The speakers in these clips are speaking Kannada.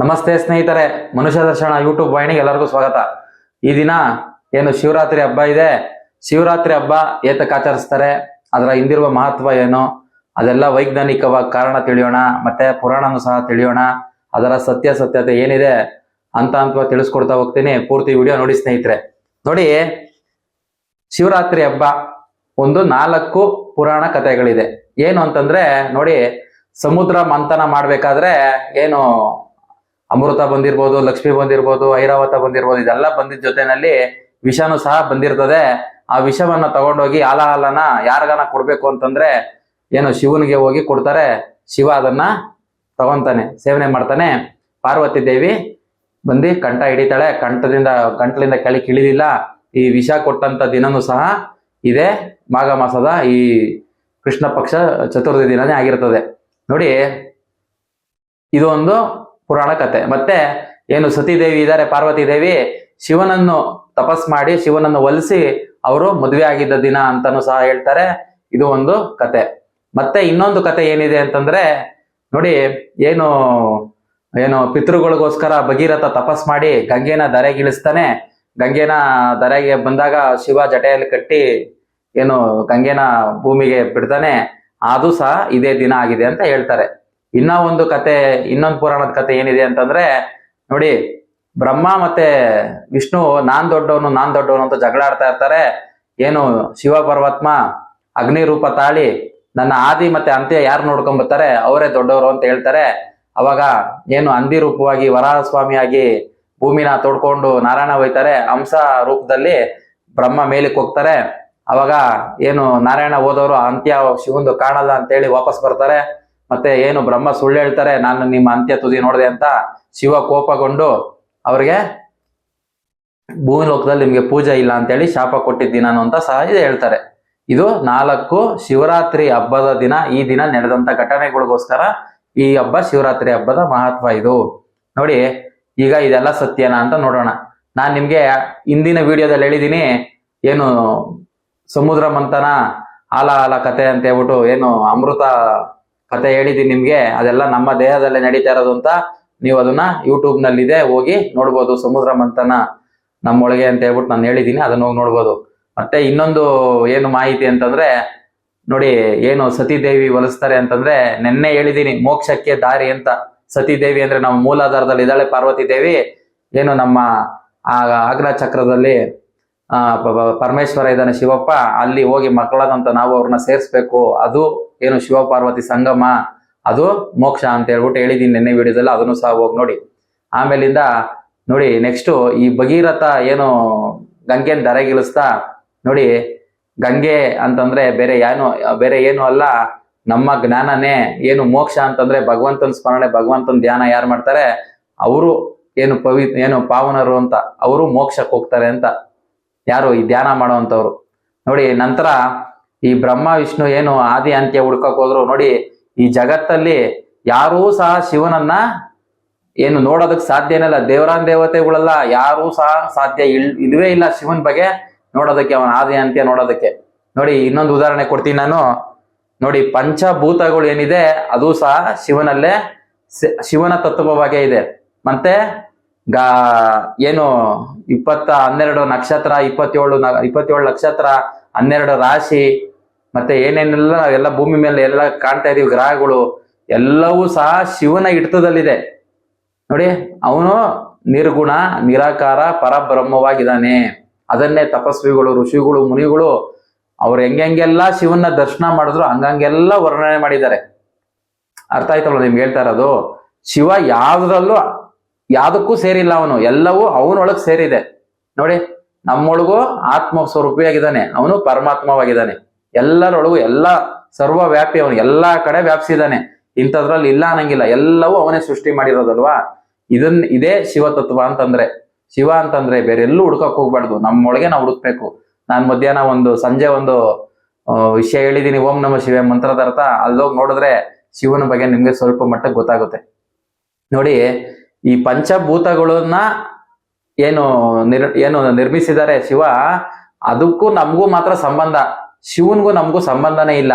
ನಮಸ್ತೆ ಸ್ನೇಹಿತರೆ, ಮನುಷ್ಯ ದರ್ಶನ ಯೂಟ್ಯೂಬ್ ವಾಹಿನಿಗೆ ಎಲ್ಲರಿಗೂ ಸ್ವಾಗತ. ಈ ದಿನ ಏನು ಶಿವರಾತ್ರಿ ಹಬ್ಬ ಇದೆ? ಶಿವರಾತ್ರಿ ಹಬ್ಬ ಏತಕ್ಕೆ ಆಚರಿಸ್ತಾರೆ? ಅದರ ಹಿಂದಿರುವ ಮಹತ್ವ ಏನು? ಅದೆಲ್ಲ ವೈಜ್ಞಾನಿಕವಾಗಿ ಕಾರಣ ತಿಳಿಯೋಣ, ಮತ್ತೆ ಪುರಾಣನೂ ಸಹ ತಿಳಿಯೋಣ. ಅದರ ಸತ್ಯ ಸತ್ಯತೆ ಏನಿದೆ ಅಂತ ಅಂತ ತಿಳಿಸ್ಕೊಡ್ತಾ ಹೋಗ್ತೀನಿ. ಪೂರ್ತಿ ವಿಡಿಯೋ ನೋಡಿ ಸ್ನೇಹಿತರೆ. ನೋಡಿ, ಶಿವರಾತ್ರಿ ಹಬ್ಬ ಒಂದು ನಾಲ್ಕು ಪುರಾಣ ಕಥೆಗಳಿದೆ. ಏನು ಅಂತಂದ್ರೆ, ನೋಡಿ, ಸಮುದ್ರ ಮಂಥನ ಮಾಡ್ಬೇಕಾದ್ರೆ ಏನು ಅಮೃತ ಬಂದಿರ್ಬೋದು, ಲಕ್ಷ್ಮಿ ಬಂದಿರ್ಬೋದು, ಐರಾವತ ಬಂದಿರ್ಬೋದು, ಇದೆಲ್ಲ ಬಂದಿದ್ದ ಜೊತೆನಲ್ಲಿ ವಿಷನು ಸಹ ಬಂದಿರ್ತದೆ. ಆ ವಿಷವನ್ನ ತಗೊಂಡೋಗಿ ಆಲ ಹಾಲನ ಯಾರಿಗಾನ ಕೊಡ್ಬೇಕು ಅಂತಂದ್ರೆ ಏನು ಶಿವನಿಗೆ ಹೋಗಿ ಕೊಡ್ತಾರೆ. ಶಿವ ಅದನ್ನ ತಗೊಂತಾನೆ, ಸೇವನೆ ಮಾಡ್ತಾನೆ. ಪಾರ್ವತಿ ದೇವಿ ಬಂದು ಕಂಠ ಹಿಡಿತಾಳೆ. ಕಂಠದಿಂದ, ಕಂಠಲಿಂದ ಕೆಳಗೆ ಇಳಿದಿಲ್ಲ ಈ ವಿಷ ಕೊಟ್ಟಂತ ದಿನನೂ ಸಹ ಇದೆ ಮಾಘ ಮಾಸದ ಈ ಕೃಷ್ಣ ಪಕ್ಷ ಚತುರ್ಥಿ ದಿನನೇ ಆಗಿರ್ತದೆ. ನೋಡಿ ಇದು ಒಂದು ಪುರಾಣ ಕತೆ. ಮತ್ತೆ ಏನು ಸತೀದೇವಿ ಇದ್ದಾರೆ ಪಾರ್ವತಿ ದೇವಿ ಶಿವನನ್ನು ತಪಸ್ ಮಾಡಿ, ಶಿವನನ್ನು ಒಲಿಸಿ ಅವರು ಮದುವೆ ಆಗಿದ್ದ ದಿನ ಅಂತಾನು ಸಹ ಹೇಳ್ತಾರೆ. ಇದು ಒಂದು ಕತೆ. ಮತ್ತೆ ಇನ್ನೊಂದು ಕತೆ ಏನಿದೆ ಅಂತಂದ್ರೆ, ನೋಡಿ, ಏನು ಏನು ಪಿತೃಗಳಿಗೋಸ್ಕರ ಭಗೀರಥ ತಪಸ್ ಮಾಡಿ ಗಂಗೆನ ಧರೆಗಿಳಿಸ್ತಾನೆ ಗಂಗೆನ ದರೆಗೆ ಬಂದಾಗ ಶಿವ ಜಟೆಯಲ್ಲಿ ಕಟ್ಟಿ, ಏನು ಗಂಗೆನ ಭೂಮಿಗೆ ಬಿಡ್ತಾನೆ. ಅದು ಸಹ ಇದೇ ದಿನ ಆಗಿದೆ ಅಂತ ಹೇಳ್ತಾರೆ. ಇನ್ನ ಒಂದು ಕತೆ, ಇನ್ನೊಂದು ಪುರಾಣದ ಕತೆ ಏನಿದೆ ಅಂತಂದ್ರೆ, ನೋಡಿ, ಬ್ರಹ್ಮ ಮತ್ತೆ ವಿಷ್ಣು, ನಾನ್ ದೊಡ್ಡವನು ನಾನ್ ದೊಡ್ಡವನು ಅಂತ ಜಗಳ ಆಡ್ತಾ ಇರ್ತಾರೆ. ಏನು, ಶಿವ ಪರ್ವತ್ಮ, ಅಗ್ನಿ ರೂಪ ತಾಳಿ, ನನ್ನ ಆದಿ ಮತ್ತೆ ಅಂತ್ಯ ಯಾರು ನೋಡ್ಕೊಂಡ್ ಬರ್ತಾರೆ ಅವರೇ ದೊಡ್ಡವರು ಅಂತ ಹೇಳ್ತಾರೆ. ಅವಾಗ ಏನು ಅಂದಿ ರೂಪವಾಗಿ ವರಾಹ ಸ್ವಾಮಿಯಾಗಿ ಭೂಮಿನ ತೋಡ್ಕೊಂಡು ನಾರಾಯಣ ಹೋಯ್ತಾರೆ. ಹಂಸ ರೂಪದಲ್ಲಿ ಬ್ರಹ್ಮ ಮೇಲಕ್ಕೆ ಹೋಗ್ತಾರೆ. ಅವಾಗ ಏನು, ನಾರಾಯಣ ಹೋದವರು ಅಂತ್ಯ ಶಿವಂದು ಕಾಣಲ್ಲ ಅಂತೇಳಿ ವಾಪಸ್ ಬರ್ತಾರೆ. ಮತ್ತೆ ಏನು ಬ್ರಹ್ಮ ಸುಳ್ಳು ಹೇಳ್ತಾರೆ, ನಾನು ನಿಮ್ಮ ಅಂತ್ಯ ತುದಿ ನೋಡಿದೆ ಅಂತ ಶಿವ ಕೋಪಗೊಂಡು ಅವ್ರಿಗೆ ಭೂಮಿ ಲೋಕದಲ್ಲಿ ನಿಮ್ಗೆ ಪೂಜೆ ಇಲ್ಲ ಅಂತೇಳಿ ಶಾಪ ಕೊಟ್ಟಿದ್ದೀನಿ ನಾನು ಅಂತ ಸಹ ಇದು ಹೇಳ್ತಾರೆ. ಇದು ನಾಲ್ಕು ಶಿವರಾತ್ರಿ ಹಬ್ಬದ ದಿನ, ಈ ದಿನ ನಡೆದಂತ ಘಟನೆಗಳಿಗೋಸ್ಕರ ಈ ಹಬ್ಬ ಶಿವರಾತ್ರಿ ಹಬ್ಬದ ಮಹತ್ವ ಇದು. ನೋಡಿ, ಈಗ ಇದೆಲ್ಲ ಸತ್ಯನಾ ಅಂತ ನೋಡೋಣ. ನಾನ್ ನಿಮ್ಗೆ ಹಿಂದಿನ ವಿಡಿಯೋದಲ್ಲಿ ಹೇಳಿದೀನಿ, ಏನು ಸಮುದ್ರ ಮಂಥನ, ಆಲ ಆಲ ಕತೆ ಅಂತ ಹೇಳ್ಬಿಟ್ಟು, ಏನು ಅಮೃತ ಕತೆ ಹೇಳಿದೀನಿ ನಿಮ್ಗೆ. ಅದೆಲ್ಲ ನಮ್ಮ ದೇಹದಲ್ಲೇ ನಡೀತಾ ಇರೋದು ಅಂತ ನೀವು ಅದನ್ನ ಯೂಟ್ಯೂಬ್ನಲ್ಲಿ ಇದೆ ಹೋಗಿ ನೋಡ್ಬೋದು ಸಮುದ್ರ ಮಂಥನ ನಮ್ಮೊಳಗೆ ಅಂತ ಹೇಳ್ಬಿಟ್ಟು ನಾನು ಹೇಳಿದೀನಿ ಅದನ್ನ ಹೋಗಿ ನೋಡ್ಬೋದು. ಮತ್ತೆ ಇನ್ನೊಂದು ಏನು ಮಾಹಿತಿ ಅಂತಂದ್ರೆ, ನೋಡಿ ಏನು ಸತೀದೇವಿ ಒಲಿಸ್ತಾರೆ ಅಂತಂದ್ರೆ, ನೆನ್ನೆ ಹೇಳಿದೀನಿ ಮೋಕ್ಷಕ್ಕೆ ದಾರಿ ಅಂತ. ಸತೀದೇವಿ ಅಂದ್ರೆ ನಮ್ಮ ಮೂಲಾಧಾರದಲ್ಲಿ ಇದ್ದಾಳೆ ಪಾರ್ವತಿ ದೇವಿ ಏನು ನಮ್ಮ ಆಗ್ರ ಚಕ್ರದಲ್ಲಿ ಪರಮೇಶ್ವರ ಇದ್ದಾನೆ ಶಿವಪ್ಪ, ಅಲ್ಲಿ ಹೋಗಿ ಮಕ್ಕಳಾದಂತ ನಾವು ಅವ್ರನ್ನ ಸೇರಿಸ್ಬೇಕು. ಅದು ಏನು ಶಿವಪಾರ್ವತಿ ಸಂಗಮ, ಅದು ಮೋಕ್ಷ ಅಂತ ಹೇಳ್ಬಿಟ್ಟು ಹೇಳಿದೀನಿ ನಿನ್ನೆ ವಿಡಿಯೋದಲ್ಲಿ ಅದನ್ನು ಸಹ ಹೋಗಿ ನೋಡಿ. ಆಮೇಲಿಂದ ನೋಡಿ ನೆಕ್ಸ್ಟು ಈ ಭಗೀರಥ ಏನು ಗಂಗೆನ್ ದರಗಿಳಿಸ್ತಾ ನೋಡಿ, ಗಂಗೆ ಅಂತಂದ್ರೆ ಬೇರೆ ಏನು ಬೇರೆ ಏನು ಅಲ್ಲ, ನಮ್ಮ ಜ್ಞಾನನೇ, ಏನು ಮೋಕ್ಷ ಅಂತಂದ್ರೆ ಭಗವಂತನ ಸ್ಮರಣೆ, ಭಗವಂತನ ಧ್ಯಾನ ಯಾರು ಮಾಡ್ತಾರೆ? ಅವರು ಏನು ಪವಿ, ಏನು ಪಾವನರು ಅಂತ, ಅವರು ಮೋಕ್ಷಕ್ಕೆ ಹೋಗ್ತಾರೆ ಅಂತ. ಯಾರು ಈ ಧ್ಯಾನ ಮಾಡುವಂಥವ್ರು. ನೋಡಿ, ನಂತರ ಈ ಬ್ರಹ್ಮ, ವಿಷ್ಣು ಏನು ಆದಿ, ಅಂತ್ಯ ಹುಡ್ಕಕ್ ಹೋದ್ರು ನೋಡಿ, ಈ ಜಗತ್ತಲ್ಲಿ ಯಾರೂ ಸಹ ಶಿವನನ್ನ ಏನು ನೋಡೋದಕ್ ಸಾಧ್ಯ ಏನಲ್ಲ. ದೇವರಾನ್ ದೇವತೆಗಳೆಲ್ಲ ಯಾರೂ ಸಹ ಸಾಧ್ಯ ಇಲ್ ಇಲ್ವೇ ಇಲ್ಲ ಶಿವನ್ ಬಗ್ಗೆ ನೋಡೋದಕ್ಕೆ, ಅವನ ಆದಿ, ಅಂತ್ಯ ನೋಡೋದಕ್ಕೆ. ನೋಡಿ, ಇನ್ನೊಂದು ಉದಾಹರಣೆ ಕೊಡ್ತೀನಿ ನಾನು. ನೋಡಿ, ಪಂಚಭೂತಗಳು ಏನಿದೆ, ಅದು ಸಹ ಶಿವನಲ್ಲೇ ಶಿವನ ತತ್ವವಾಗೇ ಇದೆ. ಮತ್ತೆ, ಗಾ, ಏನು ಇಪ್ಪತ್ತ ಹನ್ನೆರಡು ನಕ್ಷತ್ರ, ಇಪ್ಪತ್ತೇಳು ಇಪ್ಪತ್ತೇಳು ನಕ್ಷತ್ರ, ಹನ್ನೆರಡು ರಾಶಿ ಮತ್ತೆ ಏನೇನೆಲ್ಲ ಎಲ್ಲ ಭೂಮಿ ಮೇಲೆ ಎಲ್ಲ ಕಾಣ್ತಾ ಇದೀವಿ ಗ್ರಹಗಳು, ಎಲ್ಲವೂ ಸಹ ಶಿವನ ಹಿಡಿತದಲ್ಲಿದೆ. ನೋಡಿ, ಅವನು ನಿರ್ಗುಣ, ನಿರಾಕಾರ, ಪರಬ್ರಹ್ಮವಾಗಿದ್ದಾನೆ. ಅದನ್ನೇ ತಪಸ್ವಿಗಳು, ಋಷಿಗಳು, ಮುನಿಗಳು, ಅವ್ರು ಹೆಂಗೆಲ್ಲ ಶಿವನ ದರ್ಶನ ಮಾಡಿದ್ರು, ಹಂಗಂಗೆಲ್ಲ ವರ್ಣನೆ ಮಾಡಿದ್ದಾರೆ. ಅರ್ಥ ಆಯ್ತಲ್ಲ ನಿಮ್ಗೆ ಹೇಳ್ತಾ ಇರೋದು? ಶಿವ ಯಾವ್ದ್ರಲ್ಲೂ ಯಾವುದಕ್ಕೂ ಸೇರಿಲ್ಲ ಅವನು, ಎಲ್ಲವೂ ಅವನೊಳಗೆ ಸೇರಿದೆ. ನೋಡಿ, ನಮ್ಮೊಳಗೂ ಆತ್ಮ ಸ್ವರೂಪಿಯಾಗಿದ್ದಾನೆ ಅವನು ಪರಮಾತ್ಮವಾಗಿದ್ದಾನೆ. ಎಲ್ಲರೊಳಗೂ ಎಲ್ಲ ಸರ್ವ ವ್ಯಾಪಿ ಅವನು, ಎಲ್ಲಾ ಕಡೆ ವ್ಯಾಪ್ಸಿದಾನೆ. ಇಂಥದ್ರಲ್ಲಿ ಇಲ್ಲ ಅನ್ನಂಗಿಲ್ಲ. ಎಲ್ಲವೂ ಅವನೇ ಸೃಷ್ಟಿ ಮಾಡಿರೋದಲ್ವಾ? ಇದನ್, ಇದೇ ಶಿವತತ್ವ ಅಂತಂದ್ರೆ. ಶಿವ ಅಂತಂದ್ರೆ ಬೇರೆ ಎಲ್ಲೂ ಹುಡ್ಕಕ್ ಹೋಗ್ಬಾರ್ದು. ನಮ್ಮೊಳಗೆ ನಾವು ಹುಡುಕ್ಬೇಕು. ನಾನ್ ಮಧ್ಯಾಹ್ನ ಒಂದು, ಸಂಜೆ ಒಂದು ವಿಷಯ ಹೇಳಿದೀನಿ, ಓಂ ನಮ ಶಿವ ಮಂತ್ರದ ಅರ್ಥ. ಅಲ್ಲೋಗಿ ನೋಡಿದ್ರೆ ಶಿವನ ಬಗ್ಗೆ ನಿಮ್ಗೆ ಸ್ವಲ್ಪ ಮಟ್ಟಕ್ಕೆ ಗೊತ್ತಾಗುತ್ತೆ. ನೋಡಿ, ಈ ಪಂಚಭೂತಗಳನ್ನ ಏನು ನಿರ್, ಏನು ನಿರ್ಮಿಸಿದ್ದಾರೆ ಶಿವ, ಅದಕ್ಕೂ ನಮಗೂ ಮಾತ್ರ ಸಂಬಂಧ. ಶಿವನ್ಗೂ ನಮಗೂ ಸಂಬಂಧನೇ ಇಲ್ಲ.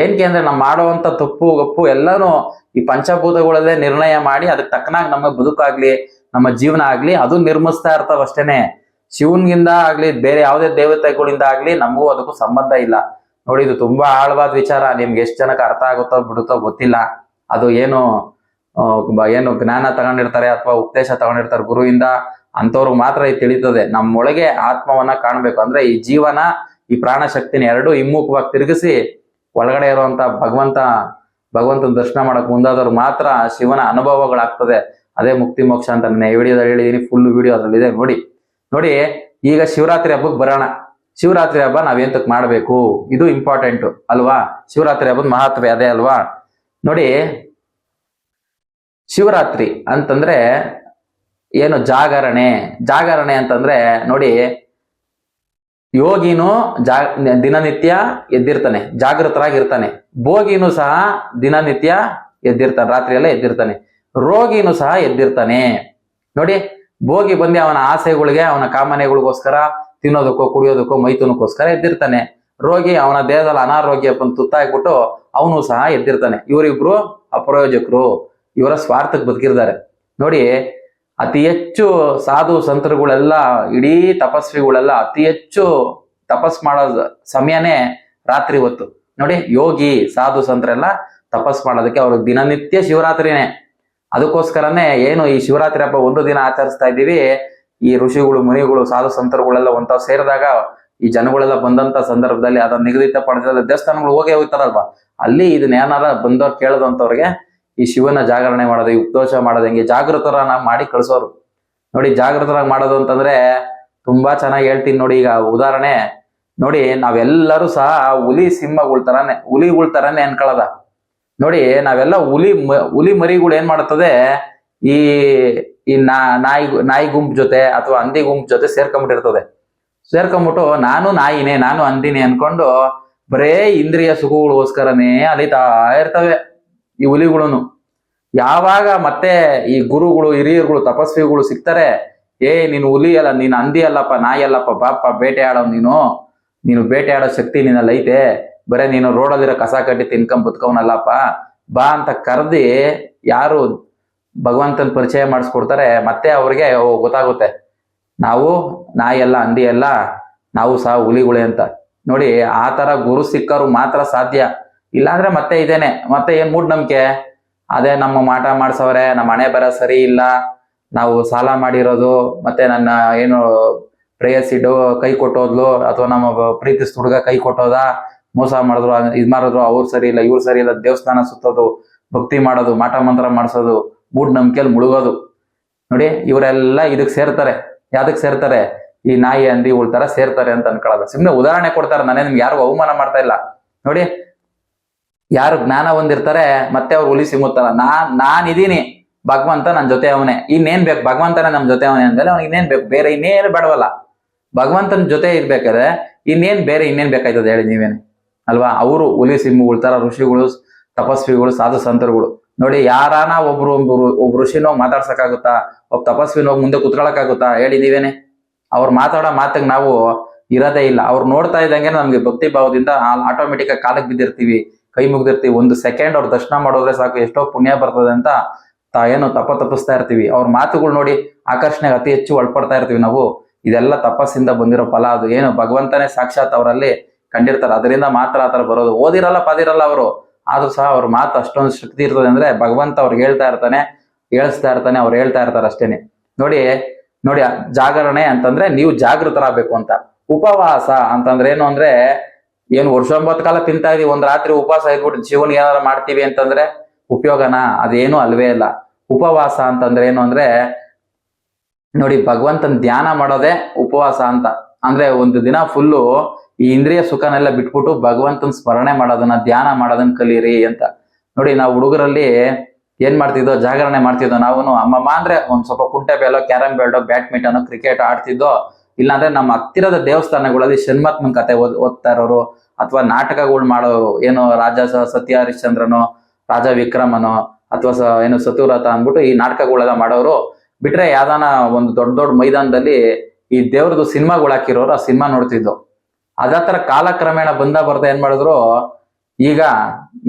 ಏನಕ್ಕೆ ಅಂದ್ರೆ ನಾವು ಮಾಡುವಂತ ತಪ್ಪು, ಗಪ್ಪು ಎಲ್ಲಾನು ಈ ಪಂಚಭೂತಗಳಲ್ಲೇ ನಿರ್ಣಯ ಮಾಡಿ ಅದಕ್ಕೆ ತಕ್ಕನಾಗಿ ನಮ್ಮ ಬದುಕಾಗ್ಲಿ, ನಮ್ಮ ಜೀವನ ಆಗ್ಲಿ ಅದು ನಿರ್ಮಿಸ್ತಾ ಇರ್ತಾವ ಅಷ್ಟೇನೆ. ಶಿವನ್ಗಿಂದ ಆಗ್ಲಿ, ಬೇರೆ ಯಾವುದೇ ದೇವತೆಗಳಿಂದ ಆಗ್ಲಿ ನಮಗೂ ಅದಕ್ಕೂ ಸಂಬಂಧ ಇಲ್ಲ. ನೋಡಿ, ಇದು ತುಂಬಾ ಆಳವಾದ ವಿಚಾರ. ನಿಮ್ಗೆ ಎಷ್ಟು ಜನಕ್ಕೆ ಅರ್ಥ ಆಗುತ್ತೋ ಬಿಡುತ್ತೋ ಗೊತ್ತಿಲ್ಲ. ಅದು ಏನು ಏನು ಜ್ಞಾನ ತಗೊಂಡಿರ್ತಾರೆ ಅಥವಾ ಉಪದೇಶ ತಗೊಂಡಿರ್ತಾರೆ ಗುರುವಿಂದ ಅಂತವ್ರಿಗೆ ಮಾತ್ರ ಇದು ತಿಳಿತದೆ. ನಮ್ಮೊಳಗೆ ಆತ್ಮವನ್ನ ಕಾಣಬೇಕು. ಅಂದ್ರೆ ಈ ಜೀವನ ಈ ಪ್ರಾಣ ಶಕ್ತಿನ ಎರಡು ಹಿಮ್ಮುಖವಾಗಿ ತಿರುಗಿಸಿ ಒಳಗಡೆ ಇರುವಂತ ಭಗವಂತ, ಭಗವಂತನ ದರ್ಶನ ಮಾಡಕ್ ಮುಂದಾದವ್ರು ಮಾತ್ರ ಶಿವನ ಅನುಭವಗಳಾಗ್ತದೆ. ಅದೇ ಮುಕ್ತಿ ಮೋಕ್ಷ ಅಂತ ನಾನು ವಿಡಿಯೋದಲ್ಲಿ ಹೇಳಿದೀನಿ ಫುಲ್ ವಿಡಿಯೋ ಅದ್ರಲ್ಲಿದೆ, ನೋಡಿ. ನೋಡಿ, ಈಗ ಶಿವರಾತ್ರಿ ಹಬ್ಬಕ್ಕೆ ಬರೋಣ. ಶಿವರಾತ್ರಿ ಹಬ್ಬ ನಾವೇಂತಕ್ ಮಾಡಬೇಕು? ಇದು ಇಂಪಾರ್ಟೆಂಟ್ ಅಲ್ವಾ? ಶಿವರಾತ್ರಿ ಹಬ್ಬದ ಮಹತ್ವ ಅದೇ ಅಲ್ವಾ? ನೋಡಿ, ಶಿವರಾತ್ರಿ ಅಂತಂದ್ರೆ ಏನು ಜಾಗರಣೆ. ಜಾಗರಣೆ ಅಂತಂದ್ರೆ ನೋಡಿ ಯೋಗಿನೂ ಜಾ, ದಿನನಿತ್ಯ ಎದ್ದಿರ್ತಾನೆ, ಜಾಗೃತರಾಗಿರ್ತಾನೆ. ಭೋಗಿನೂ ಸಹ ದಿನನಿತ್ಯ ಎದ್ದಿರ್ತಾನೆ ರಾತ್ರಿ ಎಲ್ಲ ಎದ್ದಿರ್ತಾನೆ. ರೋಗಿನೂ ಸಹ ಎದ್ದಿರ್ತಾನೆ. ನೋಡಿ, ಭೋಗಿ ಬಂದು ಅವನ ಆಸೆಗಳಿಗೆ, ಅವನ ಕಾಮನೆಗಳಿಗೋಸ್ಕರ, ತಿನ್ನೋದಕ್ಕೋ, ಕುಡಿಯೋದಕ್ಕೋ, ಮೈತುನಕ್ಕೋಸ್ಕರ ಎದ್ದಿರ್ತಾನೆ. ರೋಗಿ ಅವನ ದೇಹದಲ್ಲಿ ಅನಾರೋಗ್ಯ ಬಂದು ತುತ್ತಾಗ್ಬಿಟ್ಟು ಅವನು ಸಹ ಎದ್ದಿರ್ತಾನೆ. ಇವರಿಬ್ರು ಅಪ್ರಯೋಜಕರು, ಇವರ ಸ್ವಾರ್ಥಕ್ಕೆ ಬದುಕಿರ್ತಾರೆ. ನೋಡಿ ಅತಿ ಹೆಚ್ಚು ಸಾಧು ಸಂತರುಗಳೆಲ್ಲ, ಇಡೀ ತಪಸ್ವಿಗಳೆಲ್ಲ ಅತಿ ಹೆಚ್ಚು ತಪಸ್ ಮಾಡೋ ಸಮಯನೇ ರಾತ್ರಿ ಹೊತ್ತು. ನೋಡಿ, ಯೋಗಿ, ಸಾಧು ಸಂತರೆಲ್ಲ ತಪಸ್ ಮಾಡೋದಕ್ಕೆ ಅವ್ರಿಗೆ ದಿನನಿತ್ಯ ಶಿವರಾತ್ರಿನೇ. ಅದಕ್ಕೋಸ್ಕರನೇ ಏನು ಈ ಶಿವರಾತ್ರಿ ಹಬ್ಬ ಒಂದು ದಿನ ಆಚರಿಸ್ತಾ ಇದ್ದೀವಿ, ಈ ಋಷಿಗಳು, ಮುನಿಗಳು, ಸಾಧು ಸಂತರುಗಳೆಲ್ಲ ಒಂತಾವ್ ಸೇರಿದಾಗ ಈ ಜನಗಳೆಲ್ಲ ಬಂದಂತ ಸಂದರ್ಭದಲ್ಲಿ ಅದನ್ನ ನಿಗದಿತ ಪಡೆದ ದೇವಸ್ಥಾನಗಳು ಹೋಗೇ ಹೋಗ್ತಾರಲ್ವಾ? ಅಲ್ಲಿ ಇದನ್ನ ಏನಾರ ಬಂದವ್ರು ಕೇಳದಂತವ್ರಿಗೆ ಈ ಶಿವನ ಜಾಗರಣೆ ಮಾಡೋದು, ಈ ಉಪದೋಷ ಮಾಡೋದು ಹೆಂಗೆ ಜಾಗೃತರನ್ನ ಮಾಡಿ ಕಳಿಸೋರು. ನೋಡಿ, ಜಾಗೃತರಾಗಿ ಮಾಡೋದು ಅಂತಂದ್ರೆ ತುಂಬಾ ಚೆನ್ನಾಗಿ ಹೇಳ್ತೀನಿ ನೋಡಿ ಈಗ ಉದಾಹರಣೆ. ನೋಡಿ, ನಾವೆಲ್ಲರೂ ಸಹ ಹುಲಿ ಸಿಂಹಗಳ ತರಾನೇ, ಹುಲಿಗಳ ತರಾನೇ ಅನ್ಕೊಳ್ಳೋದ ನೋಡಿ, ನಾವೆಲ್ಲ ಹುಲಿ ಹುಲಿ ಮರಿಗಳು ಏನ್ ಮಾಡುತ್ತದೆ ಈ ಈ ನಾಯಿ ನಾಯಿ ಗುಂಪು ಜೊತೆ ಅಥವಾ ಹಂದಿ ಗುಂಪು ಜೊತೆ ಸೇರ್ಕೊಂಡ್ಬಿಟ್ಟಿರ್ತದೆ ಸೇರ್ಕೊಂಡ್ಬಿಟ್ಟು ನಾನು ನಾಯಿನೇ, ನಾನು ಹಂದಿನೇ ಅನ್ಕೊಂಡು ಬರೇ ಇಂದ್ರಿಯ ಸುಖಗಳಿಗೋಸ್ಕರನೇ ಅಲಿತಾ ಇರ್ತವೆ. ಈ ಹುಲಿಗಳನ್ನು ಯಾವಾಗ ಮತ್ತೆ ಈ ಗುರುಗಳು, ಹಿರಿಯರುಗಳು, ತಪಸ್ವಿಗಳು ಸಿಗ್ತಾರೆ, ಏ, ನೀನು ಹುಲಿ ಅಲ್ಲ, ನೀನು ಅಂದಿ ಅಲ್ಲಪ್ಪ, ನಾಯಿ ಅಲ್ಲಪ್ಪ ಬಾಪ ಬೇಟೆ ಆಡೋ ನೀನು ನೀನು ಬೇಟೆ ಆಡೋ ಶಕ್ತಿ ನಿನ್ನಲ್ಲಿ ಐತೆ, ಬರೇ ನೀನು ರೋಡಲ್ಲಿರೋ ಕಸ ಕಟ್ಟಿ ತಿನ್ಕೊಂಡ್ ಬದುಕವನಲ್ಲಪ್ಪ ಬಾ ಅಂತ ಕರೆದಿ ಯಾರು ಭಗವಂತನ ಪರಿಚಯ ಮಾಡಿಸ್ಕೊಡ್ತಾರೆ, ಮತ್ತೆ ಅವ್ರಿಗೆ ಗೊತ್ತಾಗುತ್ತೆ. ನಾವು ನಾಯಿ ಅಲ್ಲ ಹಂದಿ ಅಲ್ಲ, ನಾವು ಸಹ ಹುಲಿಗಳೇ ಅಂತ. ನೋಡಿ, ಆ ತರ ಗುರು ಸಿಕ್ಕರು ಮಾತ್ರ ಸಾಧ್ಯ. ಇಲ್ಲಾಂದ್ರೆ ಮತ್ತೆ ಇದೇನೆ, ಮತ್ತೆ ಏನ್ ಮೂಢನಂಬಿಕೆ ಅದೇ ನಮ್ಮ ಮಾಟ ಮಾಡ್ಸವ್ರೆ, ನಮ್ಮ ಹಣೆ ಬರ ಸರಿ ಇಲ್ಲ, ನಾವು ಸಾಲ ಮಾಡಿರೋದು, ಮತ್ತೆ ನನ್ನ ಏನು ಪ್ರೇಯಸಿಡು ಕೈ ಕೊಟ್ಟೋದ್ಲು, ಅಥವಾ ನಮ್ಮ ಪ್ರೀತಿಸ್ ಹುಡುಗ ಕೈ ಕೊಟ್ಟೋದ, ಮೋಸ ಮಾಡಿದ್ರು ಇದ್ ಮಾಡಿದ್ರು, ಅವ್ರು ಸರಿ ಇಲ್ಲ, ಇವ್ರು ಸರಿ ಇಲ್ಲ, ದೇವಸ್ಥಾನ ಸುತ್ತೋದು, ಭಕ್ತಿ ಮಾಡೋದು, ಮಾಟ ಮಂತ್ರ ಮಾಡಿಸೋದು ಮೂಢನಂಬಿಕೆಯಲ್ಲಿ ಮುಳುಗೋದು. ನೋಡಿ, ಇವರೆಲ್ಲ ಇದಕ್ ಸೇರ್ತಾರೆ. ಯಾವ್ದಕ್ ಸೇರ್ತಾರೆ? ಈ ನಾಯಿ ಅಂದಿ ಉಳ್ತಾರ ಸೇರ್ತಾರೆ ಅಂತ ಅನ್ಕೊಳ್ಳೋದು ಸುಮ್ನೆ ಉದಾಹರಣೆ ಕೊಡ್ತಾರೆ, ನಾನೇ ನಿಮ್ಗೆ ಯಾರಿಗೂ ಅವಮಾನ ಮಾಡ್ತಾ ಇಲ್ಲ. ನೋಡಿ ಯಾರು ಜ್ಞಾನ ಹೊಂದಿರ್ತಾರೆ, ಮತ್ತೆ ಅವ್ರು ಹುಲಿ ಸಿಮ್ಮುತ್ತಾರ ನಾನ್ ನಾನ್ ಇದೀನಿ. ಭಗವಂತ ನನ್ನ ಜೊತೆ ಅವನೇ. ಇನ್ನೇನ್ ಬೇಕು? ಭಗವಂತನೇ ನಮ್ಮ ಜೊತೆ ಅವನೇ ಅಂದ್ಮೇಲೆ ಅವ್ನಿಗೆ ಇನ್ನೇನ್ ಬೇಕು? ಬೇರೆ ಇನ್ನೇನು ಬೇಡವಲ್ಲ. ಭಗವಂತನ ಜೊತೆ ಇರ್ಬೇಕಾದ್ರೆ ಇನ್ನೇನ್ ಬೇರೆ ಇನ್ನೇನ್ ಬೇಕಾಯ್ತದೆ ಹೇಳಿ ನೀವೇನೆ. ಅಲ್ವಾ? ಅವರು ಹುಲಿ ಸಿಂಹಗಳು ತರ, ಋಷಿಗಳು, ತಪಸ್ವಿಗಳು, ಸಾಧು ಸಂತರುಗಳು. ನೋಡಿ, ಯಾರಾನ ಒಬ್ರು ಒಬ್ರು ಒಬ್ ಋಷಿನೋಗ್ ಮಾತಾಡ್ಸಕ್ಕಾಗುತ್ತಾ, ಒಬ್ಬ ತಪಸ್ವಿನೋಗ್ ಮುಂದೆ ಕುತ್ಕೊಳಕ್ಕಾಗುತ್ತಾ ಹೇಳಿ ನೀವೇನೆ? ಅವ್ರು ಮಾತಾಡೋ ಮಾತಿಗೆ ನಾವು ಇರೋದೇ ಇಲ್ಲ. ಅವ್ರು ನೋಡ್ತಾ ಇದ್ದಂಗೆ ನಮ್ಗೆ ಭಕ್ತಿ ಭಾವದಿಂದ ಆಟೋಮೆಟಿಕ್ ಆಗಿ ಕಾಲಕ್ಕೆ ಬಿದ್ದಿರ್ತೀವಿ. ಕೈ ಮುಗ್ದಿರ್ತೀವಿ ಒಂದು ಸೆಕೆಂಡ್ ಅವ್ರ ದರ್ಶನ ಮಾಡೋದ್ರೆ ಸಾಕು, ಎಷ್ಟೋ ಪುಣ್ಯ ಬರ್ತದೆ ಅಂತ ತಾ ಏನು ತಪ ತಪ್ಪಿಸ್ತಾ ಇರ್ತೀವಿ. ಅವ್ರ ಮಾತುಗಳು ನೋಡಿ ಆಕರ್ಷಣೆಗೆ ಅತಿ ಹೆಚ್ಚು ಒಳಪಡ್ತಾ ಇರ್ತೀವಿ ನಾವು. ಇದೆಲ್ಲ ತಪಸ್ಸಿಂದ ಬಂದಿರೋ ಫಲ ಅದು. ಏನು, ಭಗವಂತನೇ ಸಾಕ್ಷಾತ್ ಅವರಲ್ಲಿ ಕಂಡಿರ್ತಾರೆ. ಅದರಿಂದ ಮಾತ್ರ ಆತರ ಬರೋದು. ಓದಿರಲ್ಲ, ಪದಿರಲ್ಲ ಅವರು. ಆದ್ರೂ ಸಹ ಅವ್ರ ಮಾತು ಅಷ್ಟೊಂದು ಶಕ್ತಿ ಇರ್ತದೆ ಅಂದ್ರೆ ಭಗವಂತ ಅವ್ರಿಗೆ ಹೇಳ್ತಾ ಇರ್ತಾನೆ, ಹೇಳಿಸ್ತಾ ಇರ್ತಾನೆ, ಅವ್ರು ಹೇಳ್ತಾ ಇರ್ತಾರೆ ಅಷ್ಟೇನೆ. ನೋಡಿ ನೋಡಿ ಜಾಗರಣೆ ಅಂತಂದ್ರೆ ನೀವು ಜಾಗೃತರಾಗಬೇಕು ಅಂತ. ಉಪವಾಸ ಅಂತಂದ್ರೆ ಏನು ಅಂದ್ರೆ ಏನು ವರ್ಷೊಂಬತ್ತು ಕಾಲ ತಿಂತಾ ಇದೀವಿ, ಒಂದ್ ರಾತ್ರಿ ಉಪವಾಸ ಇದ್ಬಿಟ್ಟು ಜೀವನ ಏನಾರ ಮಾಡ್ತೀವಿ ಅಂತಂದ್ರೆ ಉಪಯೋಗನ ಅದೇನು ಅಲ್ವೇ ಇಲ್ಲ. ಉಪವಾಸ ಅಂತಂದ್ರೆ ಏನು ಅಂದ್ರೆ, ನೋಡಿ ಭಗವಂತನ ಧ್ಯಾನ ಮಾಡೋದೇ ಉಪವಾಸ ಅಂತ. ಅಂದ್ರೆ ಒಂದು ದಿನ ಫುಲ್ಲು ಈ ಇಂದ್ರಿಯ ಸುಖನೆಲ್ಲ ಬಿಟ್ಬಿಟ್ಟು ಭಗವಂತನ ಸ್ಮರಣೆ ಮಾಡೋದನ್ನ, ಧ್ಯಾನ ಮಾಡೋದನ್ನ ಕಲೀರಿ ಅಂತ. ನೋಡಿ ನಾವು ಹುಡುಗರಲ್ಲಿ ಏನ್ ಮಾಡ್ತಿದ್ದೋ, ಜಾಗರಣೆ ಮಾಡ್ತಿದ್ದೋ ನಾವು ಅಮ್ಮಮ್ಮ ಅಂದ್ರೆ ಒಂದ್ ಸ್ವಲ್ಪ ಕುಂಟೆ ಬೇಲೋ, ಕ್ಯಾರಂ ಬೇಲ್ಡೋ ಬ್ಯಾಡ್ಮಿಂಟನ್, ಕ್ರಿಕೆಟ್ ಆಡ್ತಿದ್ದೋ ಇಲ್ಲಾಂದ್ರೆ ನಮ್ಮ ಹತ್ತಿರದ ದೇವಸ್ಥಾನಗಳಲ್ಲಿ ಷಣ್ಮಾತ್ಮನ್ ಕತೆ ಓದ್, ಓದ್ತಾ ಇರೋರು ಅಥವಾ ನಾಟಕಗಳು ಮಾಡೋ ಏನು ರಾಜ ಸತ್ಯ ಹರಿಶ್ಚಂದ್ರನೋ ರಾಜ ವಿಕ್ರಮನೋ ಅಥವಾ ಸ, ಏನು ಸತುರಥ ಅಂದ್ಬಿಟ್ಟು ಈ ನಾಟಕಗಳೆಲ್ಲ ಮಾಡೋರು ಬಿಟ್ರೆ ಯಾವ್ದಾನ ಒಂದು ದೊಡ್ಡ ದೊಡ್ಡ ಮೈದಾನದಲ್ಲಿ ಈ ದೇವ್ರದ್ದು ಸಿನಿಮಾಗಳು ಹಾಕಿರೋರು ಆ ಸಿನಿಮಾ ನೋಡ್ತಿದ್ದು. ಅದೇ ತರ ಕಾಲಕ್ರಮೇಣ ಬಂದ ಬರ್ತಾ ಏನ್ ಮಾಡಿದ್ರು ಈಗ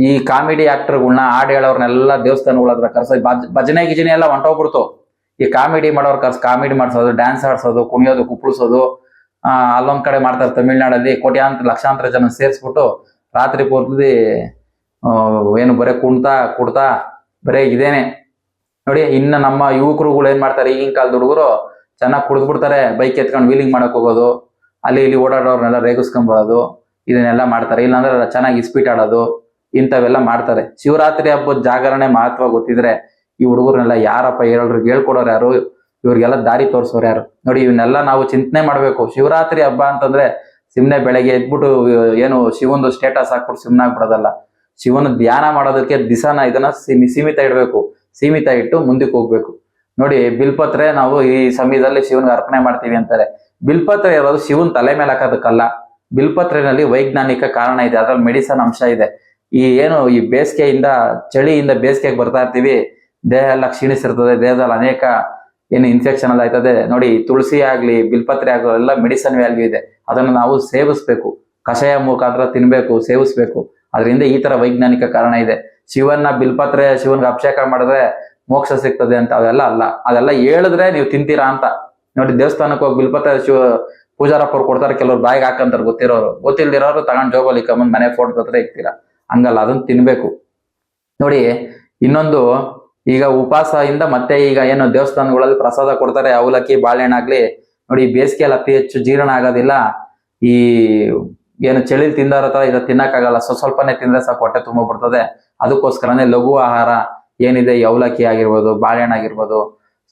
ಈ ಕಾಮಿಡಿ ಆಕ್ಟರ್ಗಳನ್ನ ಹಾಡು ಹೇಳೋರ್ನೆಲ್ಲ ದೇವಸ್ಥಾನಗಳ ಹತ್ರ ಕರ್ಸೋ ಭಜ, ಭಜನೆ ಗಿಜನೆ ಎಲ್ಲ ಹೊಂಟೋಗ್ಬಿಡ್ತು. ಈ ಕಾಮಿಡಿ ಮಾಡೋರ್ ಕರ್ಸ್ ಕಾಮಿಡಿ ಮಾಡಿಸೋದು ಡ್ಯಾನ್ಸ್ ಆಡ್ಸೋದು, ಕುಣಿಯೋದು, ಕುಪ್ಪಳಿಸೋದು, ಆ, ಅಲ್ಲೊಂದ್ ಕಡೆ ಮಾಡ್ತಾರೆ ತಮಿಳ್ನಾಡಲ್ಲಿ, ಕೋಟ್ಯಾಂತರ, ಲಕ್ಷಾಂತರ ಜನ ಸೇರಿಸ್ಬಿಟ್ಟು ರಾತ್ರಿ ಪೂರ್ತಿ ಏನು ಬರೇ ಕುಣ್ತಾ, ಕುಡ್ತಾ, ಬರೇ ಇದೇನೆ. ನೋಡಿ, ಇನ್ನ ನಮ್ಮ ಯುವಕರುಗಳು ಏನ್ ಮಾಡ್ತಾರೆ, ಈಗಿನ ಕಾಲದ ಹುಡುಗರು ಚೆನ್ನಾಗಿ ಕುಡಿದು ಬಿಡ್ತಾರೆ ಬೈಕ್ ಎತ್ಕೊಂಡು ವೀಲಿಂಗ್ ಮಾಡಕ್ ಹೋಗೋದು, ಅಲ್ಲಿ ಇಲ್ಲಿ ಓಡಾಡೋರ್ನೆಲ್ಲ ರೇಗಿಸ್ಕೊಂಡ್ ಬರೋದು ಇದನ್ನೆಲ್ಲ ಮಾಡ್ತಾರೆ. ಇಲ್ಲಾಂದ್ರೆ ಚೆನ್ನಾಗಿ ಇಸ್ಪೀಟ್ ಆಡೋದು, ಇಂಥವೆಲ್ಲ ಮಾಡ್ತಾರೆ. ಶಿವರಾತ್ರಿ ಹಬ್ಬದ ಜಾಗರಣೆ ಮಹತ್ವ ಗೊತ್ತಿದ್ರೆ ಈ ಹುಡುಗರನ್ನೆಲ್ಲ ಯಾರಪ್ಪ ಹೇಳ್ರಿ, ಹೇಳ್ಕೊಡೋರು ಯಾರು? ಇವ್ರಿಗೆಲ್ಲ ದಾರಿ ತೋರಿಸೋರು ಯಾರು? ನೋಡಿ, ಇವನ್ನೆಲ್ಲ ನಾವು ಚಿಂತನೆ ಮಾಡ್ಬೇಕು. ಶಿವರಾತ್ರಿ ಹಬ್ಬ ಅಂತಂದ್ರೆ ಸಿಮ್ನೆ ಬೆಳಗ್ಗೆ ಎದ್ಬಿಟ್ಟು, ಏನು ಶಿವಂದು ಸ್ಟೇಟಸ್ ಹಾಕ್ಬಿಟ್ಟು ಸುಮ್ನೆ ಆಗ್ಬಿಡೋದಲ್ಲ ಶಿವನ ಧ್ಯಾನ ಮಾಡೋದಕ್ಕೆ ದಿಸಾನ ಇದನ್ನ ಸೀಮಿ, ಸೀಮಿತ ಇಡಬೇಕು. ಸೀಮಿತ ಇಟ್ಟು ಮುಂದಕ್ಕೆ ಹೋಗ್ಬೇಕು. ನೋಡಿ, ಬಿಲ್ಪತ್ರೆ ನಾವು ಈ ಸಮಯದಲ್ಲಿ ಶಿವನ್ಗೆ ಅರ್ಪಣೆ ಮಾಡ್ತೀವಿ ಅಂತಾರೆ. ಬಿಲ್ಪತ್ರೆ ಇರೋದು ಶಿವನ್ ತಲೆ ಮೇಲೆ ಹಾಕೋದಕ್ಕಲ್ಲ. ಬಿಲ್ಪತ್ರೆನಲ್ಲಿ ವೈಜ್ಞಾನಿಕ ಕಾರಣ ಇದೆ. ಅದ್ರಲ್ಲಿ ಮೆಡಿಸನ್ ಅಂಶ ಇದೆ. ಈ ಏನು, ಈ ಬೇಸಿಗೆಯಿಂದ, ಚಳಿಯಿಂದ ಬೇಸಿಗೆಗೆ ಬರ್ತಾ ಇರ್ತೀವಿ. ದೇಹ ಎಲ್ಲ ಕ್ಷೀಣಿಸಿರ್ತದೆ, ದೇಹದಲ್ಲಿ ಅನೇಕ ಏನು ಇನ್ಫೆಕ್ಷನ್ ಎಲ್ಲ ಆಯ್ತದೆ. ನೋಡಿ, ತುಳಸಿ ಆಗ್ಲಿ, ಬಿಲ್ಪತ್ರೆ ಆಗಲಿ, ಎಲ್ಲ ಮೆಡಿಸನ್ ವ್ಯಾಲ್ಯೂ ಇದೆ. ಅದನ್ನು ನಾವು ಸೇವಿಸ್ಬೇಕು. ಕಷಾಯ ಮುಖಾಂತರ ತಿನ್ಬೇಕು, ಸೇವಿಸ್ಬೇಕು. ಅದರಿಂದ ಈ ತರ ವೈಜ್ಞಾನಿಕ ಕಾರಣ ಇದೆ. ಶಿವನ್ನ ಬಿಲ್ಪತ್ರೆ, ಶಿವನ್ಗೆ ಅಭಿಷೇಕ ಮಾಡಿದ್ರೆ ಮೋಕ್ಷ ಸಿಗ್ತದೆ ಅಂತ ಅವೆಲ್ಲ ಅಲ್ಲ. ಅದೆಲ್ಲ ಹೇಳಿದ್ರೆ ನೀವು ತಿಂತೀರಾ ಅಂತ. ನೋಡಿ, ದೇವಸ್ಥಾನಕ್ಕೆ ಹೋಗಿ ಬಿಲ್ಪತ್ರೆ, ಶಿವ ಪೂಜಾರಪ್ಪರು ಕೊಡ್ತಾರೆ. ಕೆಲವ್ರು ಬಾಯಿಗೆ ಹಾಕಂತಾರೆ. ಗೊತ್ತಿರೋರು. ಗೊತ್ತಿಲ್ದಿರೋರು ತಗೊಂಡ್ ಜೋಬಲ್ಲಿ ಕಮ್ಮನ್ ಮನೆ ಫೋಟೋ ಹತ್ರ ಇಕ್ತೀರಾ. ಹಂಗಲ್ಲ, ಅದನ್ನ ತಿನ್ಬೇಕು. ನೋಡಿ, ಇನ್ನೊಂದು ಈಗ ಉಪವಾಸದಿಂದ ಮತ್ತೆ ಈಗ ಏನು ದೇವಸ್ಥಾನಗಳಲ್ಲಿ ಪ್ರಸಾದ ಕೊಡ್ತಾರೆ, ಅವಲಕ್ಕಿ, ಬಾಳೆಹಣ್ಣಾಗ್ಲಿ. ನೋಡಿ, ಬೇಸಿಗೆಯಲ್ಲಿ ಅತಿ ಹೆಚ್ಚು ಜೀರ್ಣ ಆಗೋದಿಲ್ಲ. ಈ ಏನು ಚಳಿ ತಿಂದಾರ ತರ ಇದು ತಿನ್ನಕ್ಕಾಗಲ್ಲ. ಸ್ವಲ್ಪ ಸ್ವಲ್ಪನೇ ತಿಂದ್ರೆ ಸಾಕು, ಹೊಟ್ಟೆ ತುಂಬ ಬಿಡ್ತದೆ ಅದಕ್ಕೋಸ್ಕರನೇ ಲಘು ಆಹಾರ, ಏನಿದೆ ಅವಲಕ್ಕಿ ಆಗಿರ್ಬೋದು, ಬಾಳೆಹಣ್ಣು ಆಗಿರ್ಬೋದು,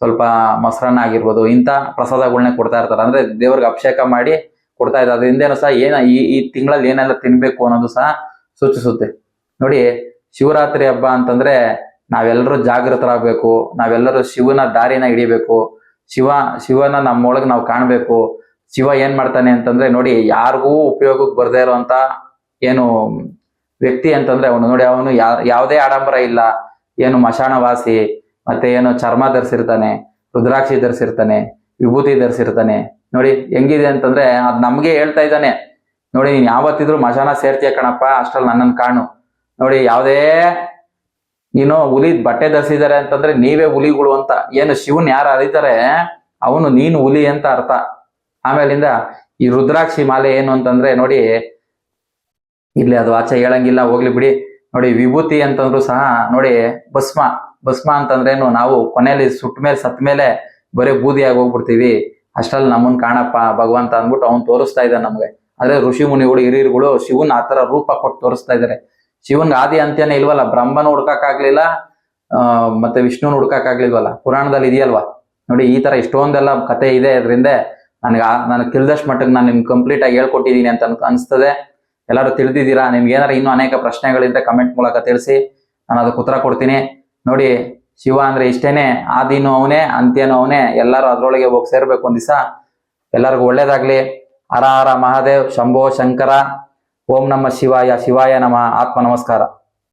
ಸ್ವಲ್ಪ ಮೊಸರನ್ನ ಆಗಿರ್ಬೋದು, ಇಂಥ ಪ್ರಸಾದಗಳನ್ನೇ ಕೊಡ್ತಾ ಇರ್ತಾರೆ. ಅಂದ್ರೆ ದೇವ್ರಿಗೆ ಅಭಿಷೇಕ ಮಾಡಿ ಕೊಡ್ತಾ ಇದ್ದಾರೆ. ಅದರಿಂದೇನು ಸಹ ಏನ ಈ ಈ ತಿಂಗಳಲ್ಲಿ ಏನೆಲ್ಲ ತಿನ್ಬೇಕು ಅನ್ನೋದು ಸಹ ಸೂಚಿಸುತ್ತೆ. ನೋಡಿ, ಶಿವರಾತ್ರಿ ಹಬ್ಬ ಅಂತಂದ್ರೆ ನಾವೆಲ್ಲರೂ ಜಾಗೃತರಾಗಬೇಕು, ನಾವೆಲ್ಲರೂ ಶಿವನ ದಾರಿನ ಹಿಡಿಬೇಕು, ಶಿವ, ಶಿವನ ನಮ್ಮೊಳಗೆ ನಾವು ಕಾಣಬೇಕು, ಶಿವ ಏನ್ ಮಾಡ್ತಾನೆ ಅಂತಂದ್ರೆ ನೋಡಿ ಯಾರಿಗೂ ಉಪಯೋಗಕ್ಕೆ ಬರದೇ ಇರುವಂತ ಏನು ವ್ಯಕ್ತಿ ಅಂತಂದ್ರೆ ಅವನು. ನೋಡಿ ಅವನು ಯಾವುದೇ ಆಡಂಬರ ಇಲ್ಲ. ಏನು ಮಶಾಣವಾಸಿ, ಮತ್ತೆ ಏನು ಚರ್ಮ ಧರಿಸಿರ್ತಾನೆ, ರುದ್ರಾಕ್ಷಿ ಧರಿಸಿರ್ತಾನೆ, ವಿಭೂತಿ ಧರಿಸಿರ್ತಾನೆ. ನೋಡಿ ಹೆಂಗಿದೆ ಅಂತಂದ್ರೆ ಅದ್ ನಮ್ಗೆ ಹೇಳ್ತಾ ಇದ್ದಾನೆ. ನೋಡಿ ನೀನ್ ಯಾವತ್ತಿದ್ರು ಮಶಾನ ಸೇರ್ತೀಯ ಕಣಪ್ಪ, ಅಷ್ಟ್ರಲ್ಲಿ ನನ್ನನ್ನು ಕಾಣು. ನೋಡಿ ಯಾವುದೇ ನೀನು ಹುಲಿ ಬಟ್ಟೆ ಧರಿಸಿದ್ದಾರೆ ಅಂತಂದ್ರೆ ನೀವೇ ಹುಲಿಗಳು ಅಂತ. ಏನು ಶಿವನ್ ಯಾರು ಅರಿತಾರೆ? ಅವನು ನೀನು ಹುಲಿ ಅಂತ ಅರ್ಥ. ಆಮೇಲಿಂದ ಈ ರುದ್ರಾಕ್ಷಿ ಮಾಲೆ ಏನು ಅಂತಂದ್ರೆ ನೋಡಿ ಇಲ್ಲಿ ಅದು ಆಚೆ ಹೇಳಂಗಿಲ್ಲ, ಹೋಗ್ಲಿ ಬಿಡಿ. ನೋಡಿ, ವಿಭೂತಿ ಅಂತಂದ್ರು ಸಹ ನೋಡಿ, ಭಸ್ಮ. ಭಸ್ಮ ಅಂತಂದ್ರೇನು ನಾವು ಕೊನೆಯಲ್ಲಿ ಸುಟ್ಟ ಮೇಲೆ ಸತ್ ಮೇಲೆ ಬರೀ ಬೂದಿಯಾಗಿ ಹೋಗ್ಬಿಡ್ತೀವಿ. ಅಷ್ಟ್ರಲ್ಲಿ ನಮ್ಮನ್ ಕಾಣಪ್ಪ, ಭಗವಂತ ಅಂದ್ಬಿಟ್ಟು ಅವ್ನು ತೋರಿಸ್ತಾ ಇದ್ದಾನೆ ನಮ್ಗೆ. ಆದ್ರೆ ಋಷಿ ಮುನಿಗಳು, ಹಿರಿಯರುಗಳು ಶಿವನ್ ಆತರ ರೂಪ ಕೊಟ್ಟು ತೋರಿಸ್ತಾ ಇದಾರೆ ಶಿವನ್ಗೆ ಆದಿ ಅಂತ್ಯನೇ ಇಲ್ವಲ್ಲ? ಬ್ರಹ್ಮನ ಹುಡ್ಕಕ್ಕಾಗ್ಲಿಲ್ಲ, ಆ, ಮತ್ತೆ ವಿಷ್ಣುನ ಹುಡ್ಕಕ್ಕಾಗ್ಲಿಲ್ವಲ್ಲ? ಪುರಾಣದಲ್ಲಿ ಇದೆಯಲ್ವಾ? ನೋಡಿ, ಈ ತರ ಇಷ್ಟೊಂದೆಲ್ಲ ಕತೆ ಇದೆ ಇದರಿಂದ ನನಗೆ ನನಗೆ ತಿಳಿದಷ್ಟು ಮಟ್ಟಿಗೆ ನಾನು ನಿಮ್ಗೆ ಕಂಪ್ಲೀಟ್ ಆಗಿ ಹೇಳ್ಕೊಟ್ಟಿದ್ದೀನಿ ಅಂತ ಅನ್ಸ್ತದೆ. ಎಲ್ಲರೂ ತಿಳಿದಿದ್ದೀರಾ? ನಿಮ್ಗೆ ಏನಾರ ಇನ್ನೂ ಅನೇಕ ಪ್ರಶ್ನೆಗಳಿದ್ರೆ ಕಮೆಂಟ್ ಮೂಲಕ ತಿಳಿಸಿ. ನಾನು ಅದಕ್ಕೆ ಉತ್ತರ ಕೊಡ್ತೀನಿ. ನೋಡಿ, ಶಿವ ಅಂದ್ರೆ ಇಷ್ಟೇನೆ, ಆದಿನೂ ಅವನೇ, ಅಂತ್ಯನೂ ಅವನೇ, ಎಲ್ಲರೂ ಅದರೊಳಗೆ ಹೋಗಿ ಸೇರ್ಬೇಕು ಒಂದ್ ದಿವಸ ಎಲ್ಲರಿಗೂ ಒಳ್ಳೇದಾಗ್ಲಿ. ಹರ ಹರ ಮಹಾದೇವ್, ಶಂಭೋ, ಶಂಕರ. ಓಂ ನಮ ಶಿವಾಯ ಶಿವಾಯ ನಮ ಆತ್ಮ ನಮಸ್ಕಾರ.